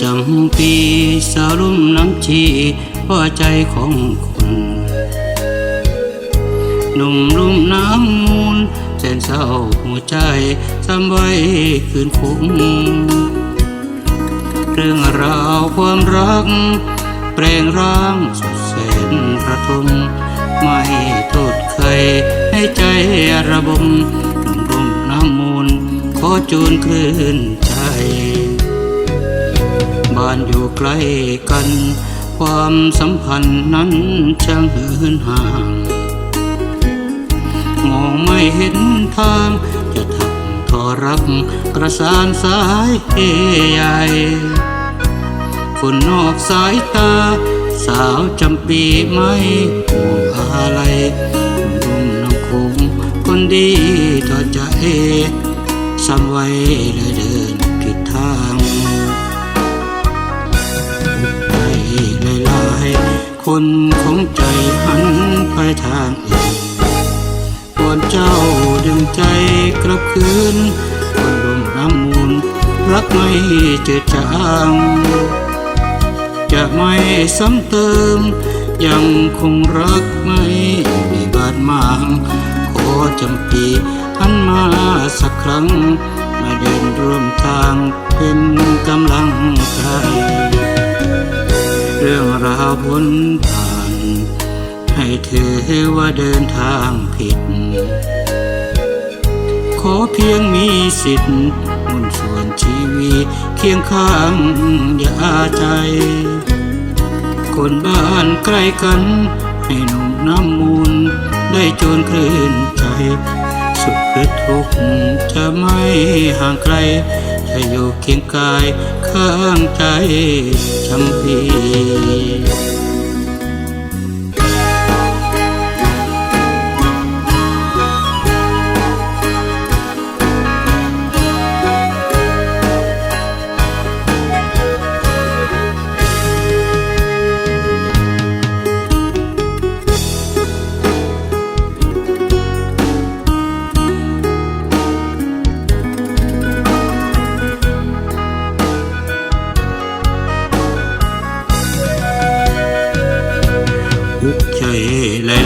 จำปีสาวลุ่มน้ำชีหัวใจของคนหนุ่มลุ่มน้ำมูลแสนเศร้าหัวใจซ้ำไว้คืนคุ้มเรื่องราวความรัก แปลงร่างสุดแสนระทมไม่โทษใครให้ใจระบมหนุ่มลุ่มน้ำมูลขอจูนคลื่นใจานอยู่ใกล้กัน ความสัมพันธ์นั้นช่างเหินห่างมองไม่เห็นทาง จะทำทอรักกระสานสายเฮใหญ่คนนอกสายตา สาวจำปีไม่ห่วงอะไรรุ่มน้ำคงคนดีต่อใจซ้ำไว้เลยเดิน คนของใจหันไปทางอื่นก่อนเจ้าดึงใจกลับคืนคนลมน้ำมูลรักไม่เจือจางจะไม่ซ้ำเติม ยังคงรักไม่มีบาดหมางขอจำปีหันมาสักครั้ง มาเดินร่วมทางเป็นกำลังใจ เรื่องราวพ้นผ่าน ให้ถือว่าเดินทางผิด ขอเพียงมีสิทธิ์มุ่นส่วนชีวิตเคียงข้างอย่าใจ คนบ้านใกล้กัน ให้หนุ่มน้ำมูล ได้โจรคลื่นใจ สุขหรือทุกข์จะไม่ห่างไกลจะอยู่เคียงกาย ข้างใจจำพี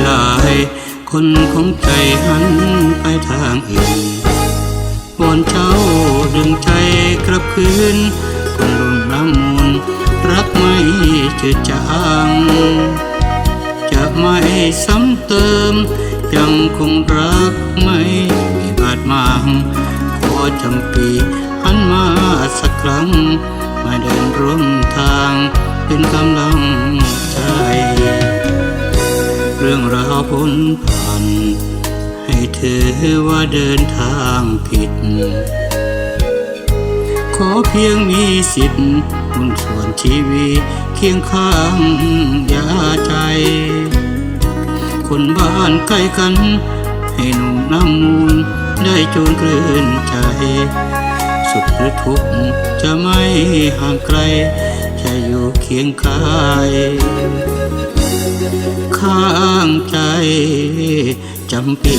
หลายๆ คนของใจหันไปทางอื่นวอนเจ้าดึงใจกลับคืนคนลมน้ำมูลรักไม่เจือจางจะไม่ซ้ำเติม ยังคงรักไม่มีบาดหมางขอจำปีหันมาสักครั้ง มาเดินร่วมทางเป็นกำลังใจ รื่องราวพ้นผ่านให้ถือว่าเดินทางผิด ขอเพียงมีสิทธิ์มุนส่วนชีวิตเคียงข้างอย่าใจ คนบ้านใกล้กัน ให้หนุ่มน้ำมูลได้โจรคลื่นใจ สุขหรือทุกข์จะไม่ห่างไกล จะอยู่เคียงกายางใจจำปี